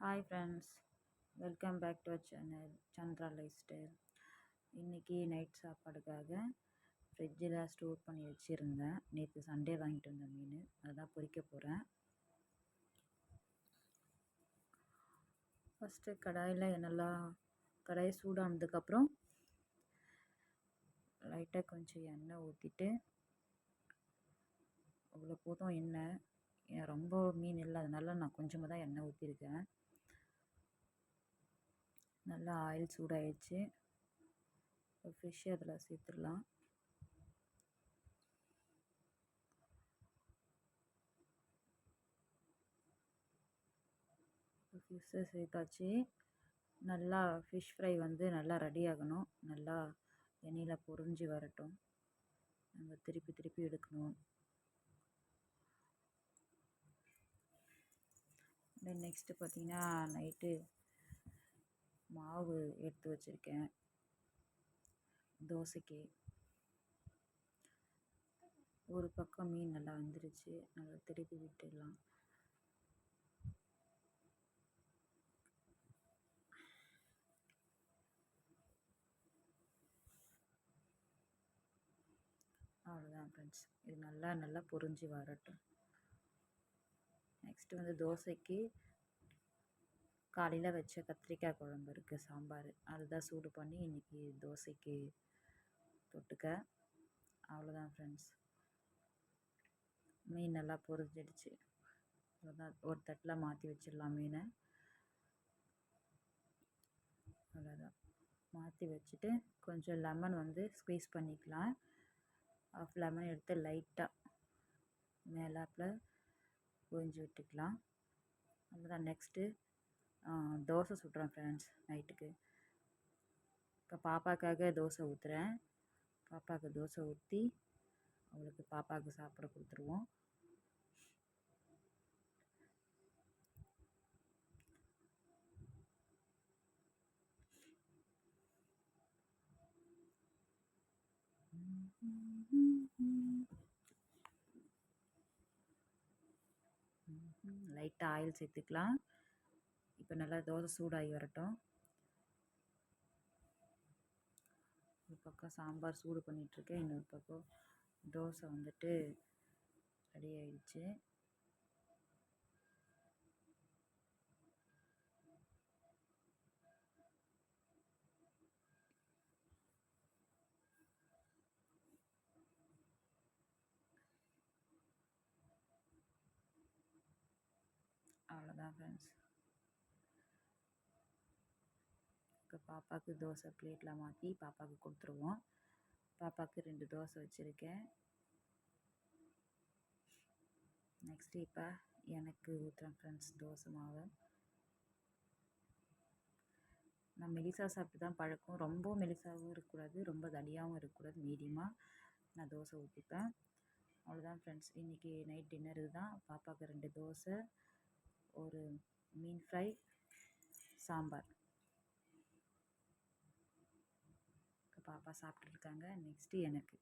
Hi friends welcome back to our channel Chandra lifestyle இன்றைக்கி night சாப்பாடுக்காக ஃப்ரிட்ஜில் store பண்ணி வச்சுருந்தேன். நேற்று சண்டே வாங்கிட்டு வந்த மீன். அதான் பொரிக்க போகிறேன் ஃபஸ்ட்டு கடாயில் என்னெல்லாம் கடாயை சூடானதுக்கப்புறம் லைட்டாக கொஞ்சம் எண்ணெய் ஊற்றிட்டு அவ்வளோ போதும் எண்ணெய். ரொம்ப மீன் இல்லை. அதனால் நான் கொஞ்சமாக தான் எண்ணெய் ஊற்றிருக்கேன் நல்லா ஆயில் சூடாயிடுச்சு ஃபிஷ் அதில் சேர்த்துடலாம். ஃபிஷ்ஷை சேர்த்தாச்சு. நல்லா ஃபிஷ் ஃப்ரை வந்து நல்லா ரெடி ஆகணும். நல்லா எண்ணெயில் பொறிஞ்சி வரட்டும். நம்ம திருப்பி திருப்பி எடுக்கணும். தென் நெக்ஸ்ட்டு பார்த்திங்கன்னா நைட்டு மாவு எடுத்து வச்சுருக்கேன். தோசைக்கு. ஒரு பக்கம் மீன் நல்லா வந்துருச்சு. நல்லா திருப்பி விட்டுடலாம். அவ்வளோதான் ஃப்ரெண்ட்ஸ் இது நல்லா நல்லா பொரிஞ்சு வரட்டும். நெக்ஸ்ட்டு வந்து தோசைக்கு காலையில் வச்ச கத்திரிக்காய் குழம்பு இருக்குது சாம்பார். அதுதான் சூடு பண்ணி இன்றைக்கி தோசைக்கு தொட்டுக்க. அவ்வளோதான் ஃப்ரெண்ட்ஸ் மீன் நல்லா பொரிஞ்சிடுச்சு. அவ்வளோதான் ஒரு தட்டில் மாற்றி வச்சிடலாம் மீனை. அவ்வளோதான் மாற்றி வச்சுட்டு கொஞ்சம் லெமன் வந்து ஸ்க்வீஸ் பண்ணிக்கலாம். ஆஃப் லெமன் எடுத்து லைட்டாக மேலாப்பில் புரிஞ்சு விட்டுக்கலாம். அவ்வளோதான் நெக்ஸ்ட்டு தோசை சுடுறேன் ஃப்ரெண்ட்ஸ் நைட்டுக்கு. இப்போ பாப்பாக்காக தோசை ஊற்றுறேன் பாப்பாவுக்கு தோசை ஊற்றி அவளுக்கு பாப்பாவுக்கு சாப்பிட கொடுத்துருவோம். லைட்டாக ஆயில் சேர்த்துக்கலாம். இப்போ நல்லா தோசை சூடாகி வரட்டும். ஒரு பக்கம் சாம்பார் சூடு பண்ணிகிட்ருக்கேன் இன்னொரு பக்கம் தோசை வந்துட்டு ரெடி ஆயிடுச்சு. அவ்வளோதான் ஃப்ரெண்ட்ஸ் இப்போ பாப்பாவுக்கு தோசை பிளேட்டில் மாற்றி பாப்பாவுக்கு கொடுத்துருவோம். பாப்பாவுக்கு ரெண்டு தோசை வச்சுருக்கேன். நெக்ஸ்ட்டு இப்போ எனக்கு ஊற்றுறேன் ஃப்ரெண்ட்ஸ் தோசை மாவு. நான் மெலிசா சாப்பிட்டு தான் பழக்கம். ரொம்ப மெலிசாவும் இருக்கக்கூடாது ரொம்ப தடியாகவும் இருக்கக்கூடாது மீடியமாக நான் தோசை ஊற்றிப்பேன் அவ்வளோதான் ஃப்ரெண்ட்ஸ் இன்றைக்கி நைட் டின்னர் இதுதான் பாப்பாவுக்கு ரெண்டு தோசை ஒரு மீன் ஃப்ரை சாம்பார். பாப்பா சாப்பிட்ருக்காங்க நெக்ஸ்ட்டு எனக்கு.